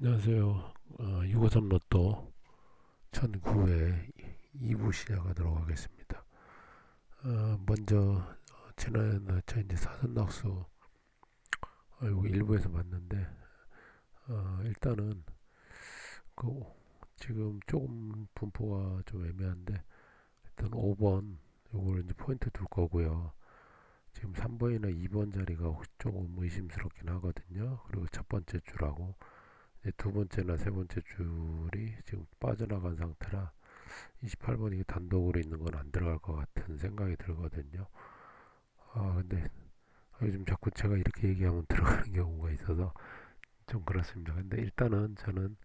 안녕하세요. 어, 653 로또 1009회 2부 시작하도록 하겠습니다. 어, 먼저 어, 지난해 저 이제 사선낙수 어, 이거 일부에서 봤는데 어, 일단은 그 지금 조금 분포가 좀 애매한데 일단 5번 요걸 이제 포인트 둘 거고요. 지금 3번이나 2번 자리가 조금 의심스럽긴 하거든요. 그리고 첫 번째 줄하고 두 번째나 세 번째 줄이 지금 빠져나간 상태라 28번이 단독으로 있는 건 안 들어갈 것 같은 생각이 들거든요. 아 근데 요즘 자꾸 제가 이렇게 얘기하면 들어가는 경우가 있어서 좀 그렇습니다. 근데 일단은 저는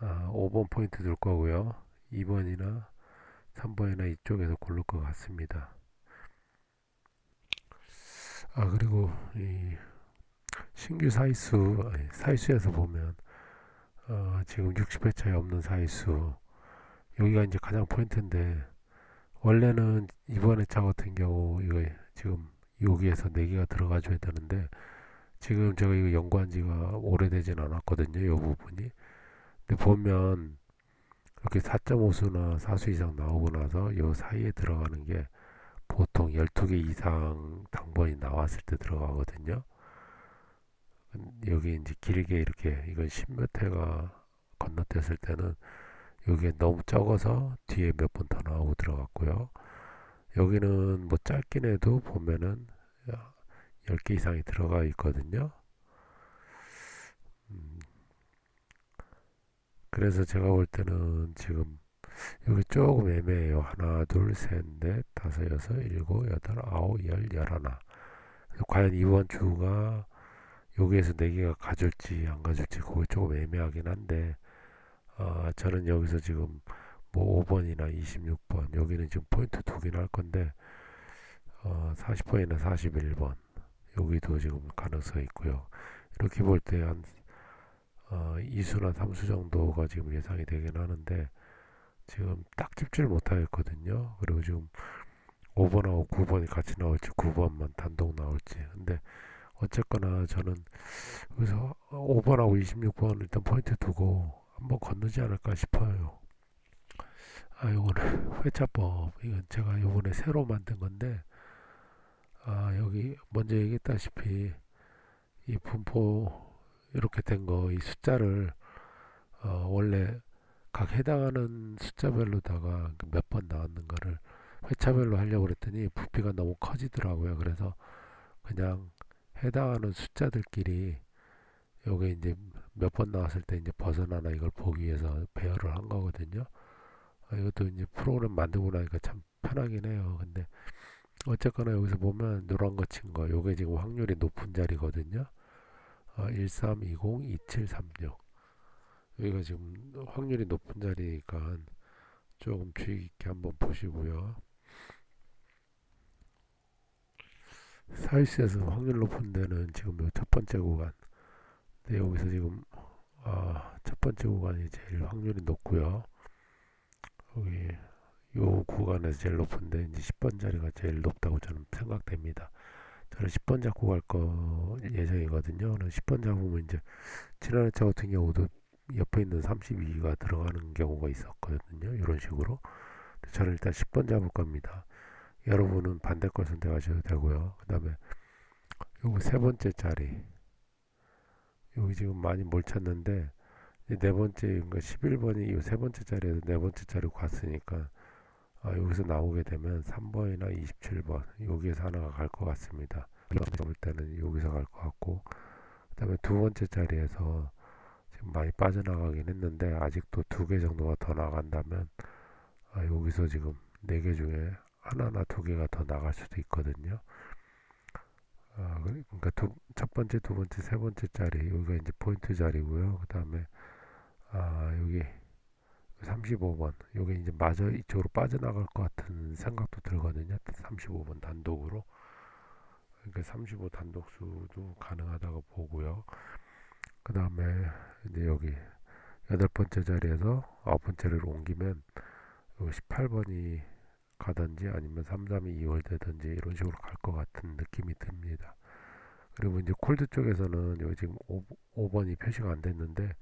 아, 5번 포인트 둘 거고요. 2번이나 3번이나 이쪽에서 고를 것 같습니다. 아 그리고 이 신규 사이수 사이수에서 보면 어, 지금 60회 차이 없는 사이수. 여기가 이제 가장 포인트인데 원래는 이번 회차 같은 경우 이거 지금 여기에서 4개가 들어가 줘야 되는데 지금 제가 이거 연구한 지가 오래되진 않았거든요 이 부분이. 근데 보면 이렇게 4.5수나 4수 이상 나오고 나서 이 사이에 들어가는 게 보통 12개 이상 당번이 나왔을 때 들어가거든요 여기 이제 길게 이렇게 이건 10몇 회가 건너뛰었을 때는 여기에 너무 적어서 뒤에 몇 번 더 나오고 들어갔고요. 여기는 뭐 짧긴 해도 보면은 10개 이상이 들어가 있거든요. 음, 그래서 제가 볼 때는 지금 여기 조금 애매해요. 하나, 둘, 셋, 넷, 다섯, 여섯, 일곱, 여덟, 아홉, 열, 열하나. 과연 이번 주가 여기에서 4개가 가줄지 안 가줄지 그거 조금 애매하긴 한데 어, 저는 여기서 지금 뭐 5번이나 26번 여기는 지금 포인트 두 개나 할 건데 어, 40번이나 41번 여기도 지금 가능성이 있고요. 이렇게 볼 때 한 어, 2수나 3수 정도가 지금 예상이 되긴 하는데 지금 딱 집지를 못하겠거든요. 그리고 지금 5번하고 9번이 같이 나올지 9번만 단독 나올지. 근데 어쨌거나 저는 여기서 5번하고 26번 일단 포인트 두고 한번 건너지 않을까 싶어요. 아, 요거는 회차법. 이건 제가 요번에 새로 만든 건데, 아, 여기 먼저 얘기했다시피 이 분포 이렇게 된 거, 이 숫자를 어, 원래 각 해당하는 숫자별로다가 몇 번 나왔는 거를 회차별로 하려고 그랬더니 부피가 너무 커지더라고요. 그래서 그냥 해당하는 숫자들끼리 요게 이제 몇 번 나왔을 때 이제 벗어나나 이걸 보기 위해서 배열을 한 거거든요. 아, 이것도 이제 프로그램 만들고 나니까 참 편하긴 해요. 근데 어쨌거나 여기서 보면 노란 거친 거, 요게 지금 확률이 높은 자리거든요. 어, 1320, 2736. 여기가 지금 확률이 높은 자리니까 조금 주의 깊게 한번 보시고요. 사이스에서 확률 높은 데는 지금 첫 번째 구간. 네, 여기서 지금 아, 첫 번째 구간이 제일 확률이 높고요. 여기 요 구간에서 제일 높은데 이제 10번 자리가 제일 높다고 저는 생각됩니다. 저는 10번 잡고 갈 거 예정이거든요. 10번 잡으면 이제 지난해 차 같은 경우도 옆에 있는 32가 들어가는 경우가 있었거든요. 이런 식으로. 저는 일단 10번 잡을 겁니다. 여러분은 반대 걸 선택하셔도 되고요. 그 다음에 요거 세 번째 자리 여기 지금 많이 몰 찼는데 네 번째 그러니까 11번이 이 세 번째 자리에서 네 번째 자리 갔으니까 아, 여기서 나오게 되면 3번이나 27번 여기에서 하나가 갈 것 같습니다. 볼 때는 여기서 갈 것 같고 그 다음에 두 번째 자리에서 지금 많이 빠져나가긴 했는데 아직도 두 개 정도가 더 나간다면 아, 여기서 지금 네 개 중에 하나나 두 개가 더 나갈 수도 있거든요. 아, 그러니까 두, 첫 번째, 두 번째, 세 번째 자리 여기가 이제 포인트 자리고요. 그 다음에 아 여기 35번 여기 이제 마저 이쪽으로 빠져나갈 것 같은 생각도 들거든요. 35번 단독으로 그러니까 35 단독수도 가능하다고 보고요. 그 다음에 이제 여기 여덟 번째 자리에서 아홉 번째를 옮기면 18번이 가든지 아니면 3, 3, 2, 2월 되든지 이런 식으로 갈 것 같은 느낌이 듭니다. 그리고 이제 콜드 쪽에서는 여기 지금 5, 5번이 표시가 안 됐는데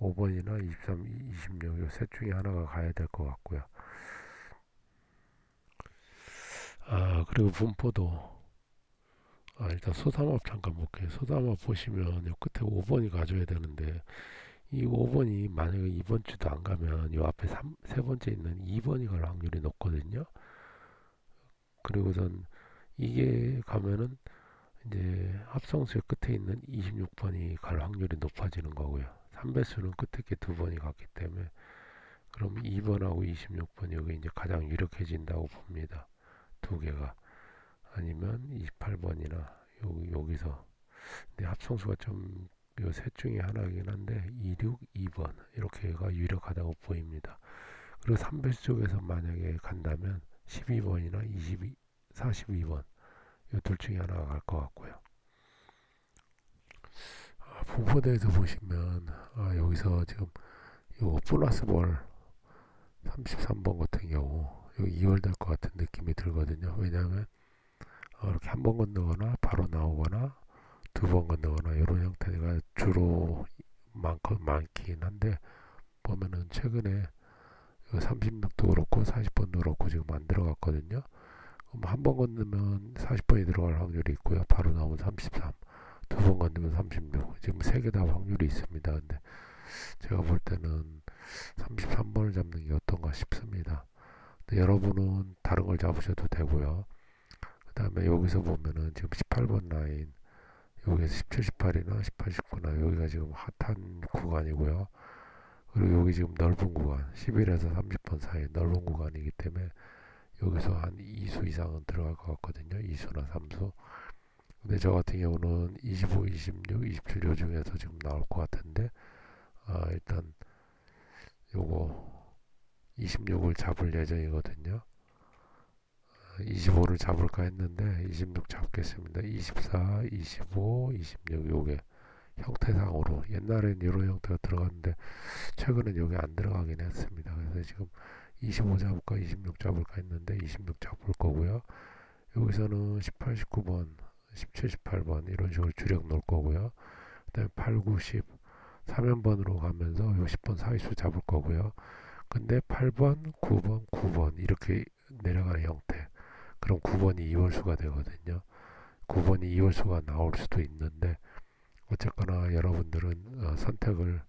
5번이나 23, 26, 요 셋 중에 하나가 가야 될 것 같고요. 아, 그리고 분포도, 아, 일단 소삼합 잠깐 볼게요. 소삼합 보시면 요 끝에 5번이 가져야 되는데, 이 5번이 만약에 이번 주도 안 가면 요 앞에 3, 세 번째 있는 2번이 갈 확률이 높거든요. 그리고선 이게 가면은 이제 합성수의 끝에 있는 26번이 갈 확률이 높아지는 거고요. 3배수는 끝에 게 두 번이 갔기 때문에 그럼 2번하고 26번 여기 이제 가장 유력해진다고 봅니다. 두 개가 아니면 28번이나 여기 여기서 근데 합성수가 좀 요셋 중에 하나이긴 한데 26, 2번 이렇게가 유력하다고 보입니다. 그리고 3배수 쪽에서 만약에 간다면 12번이나 22, 42번 이 둘 중에 하나가 갈 것 같고요. 아, 분포대에서 보시면 아, 여기서 지금 요 플러스 볼 33번 같은 경우 요 2월 될 것 같은 느낌이 들거든요. 왜냐하면 어, 이렇게 한 번 건너거나 바로 나오거나 두 번 건너거나 이런 형태가 많고 많긴 한데 보면은 최근에 36도 그렇고 40번도 그렇고 지금 안 들어갔거든요. 한번 건너면 40번이 들어갈 확률이 있고요. 바로 나오면 33. 두 번 건너면 36. 지금 세 개 다 확률이 있습니다. 근데 제가 볼 때는 33번을 잡는 게 어떤가 싶습니다. 근데 여러분은 다른 걸 잡으셔도 되고요. 그 다음에 여기서 보면은 지금 18번 라인 여기에서 17, 18이나 18, 19나 여기가 지금 핫한 구간이고요. 그리고 여기 지금 넓은 구간 11에서 30번 사이 넓은 구간이기 때문에 여기서 한 2수 이상은 들어갈 것 같거든요. 2수나 3수. 근데 저 같은 경우는 25, 26, 27 요 중에서 지금 나올 것 같은데 아, 일단 요거 26을 잡을 예정이거든요. 25를 잡을까 했는데 26 잡겠습니다. 24, 25, 26 요게 형태상으로 옛날엔 이런 형태가 들어갔는데 최근엔 여기 안 들어가긴 했습니다. 그래서 지금 25 잡을까 26 잡을까 했는데 26 잡을 거고요. 여기서는 18, 19번, 17, 18번 이런 식으로 주력 놓을 거고요. 그다음에 8, 9, 10 3연번으로 가면서 요 10번 사이수 잡을 거고요. 근데 8번, 9번, 9번 이렇게 내려가는 형태. 그럼 9번이 2월수가 되거든요. 9번이 2월수가 나올 수도 있는데 어쨌거나 여러분들은 어, 선택을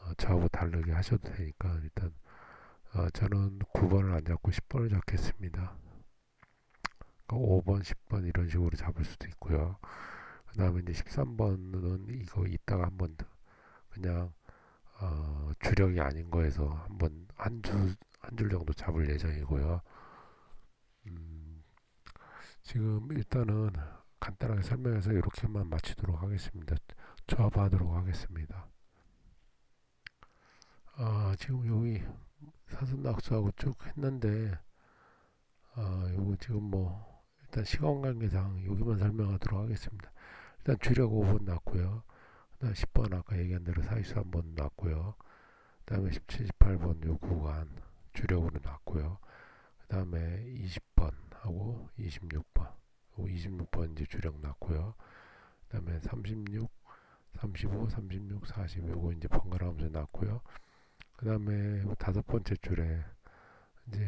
어, 저하고 다르게 하셔도 되니까 일단 어, 저는 9번을 안 잡고 10번을 잡겠습니다. 그러니까 5번, 10번 이런 식으로 잡을 수도 있고요. 그 다음에 이제 13번은 이거 이따가 한번 그냥 어, 주력이 아닌 거에서 한번 한줄한줄 정도 잡을 예정이고요. 음, 지금 일단은 간단하게 설명해서 이렇게만 마치도록 하겠습니다. 조합하도록 하겠습니다. 아, 지금 여기 사슴 낙수하고 쭉 했는데 아, 요거 지금 뭐 일단 시간 관계상 여기만 설명하도록 하겠습니다. 일단 주력 5번 났고요. 그다음 10번 아까 얘기한 대로 사이수 한번 났고요. 그다음에 17, 18번 요 구간 주력으로 났고요. 그다음에 20번 하고 26번 26번 이제 주력 났고요. 그다음에 36, 35, 36, 40 요거 이제 번갈아 가면서 났고요. 그다음에 다섯 번째 줄에 이제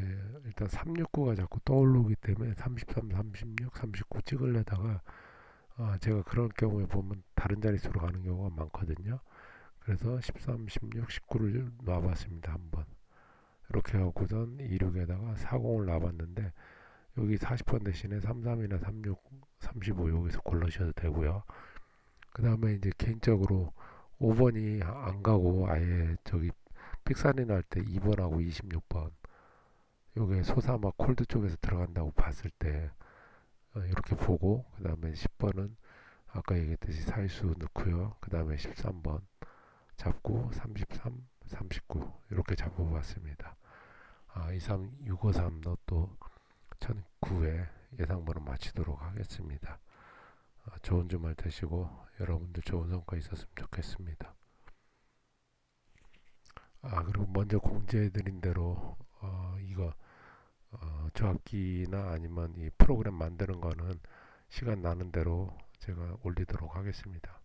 일단 369가 자꾸 떠오르기 때문에 33, 36, 39 찍으려다가 아 제가 그런 경우에 보면 다른 자릿수로 가는 경우가 많거든요. 그래서 13, 16, 19를 놔봤습니다. 한번. 이렇게 하고선 26에다가 40을 놔봤는데 여기 40번 대신에 33이나 36, 35 여기서 골라셔도 되고요. 그 다음에 이제 개인적으로 5번이 안 가고 아예 저기 픽사리 날 때 2번하고 26번 요게 소사마 콜드 쪽에서 들어간다고 봤을 때 어, 이렇게 보고 그 다음에 10번은 아까 얘기했듯이 사이수 넣고요. 그 다음에 13번 잡고 33, 39 이렇게 잡아봤습니다. 아, 23, 653 너 또 1009회 예상번호 마치도록 하겠습니다. 아, 좋은 주말 되시고 여러분들 좋은 성과 있었으면 좋겠습니다. 아 그리고 먼저 공지해드린 대로 어, 이거 어, 조합기나 아니면 이 프로그램 만드는 거는 시간 나는 대로 제가 올리도록 하겠습니다.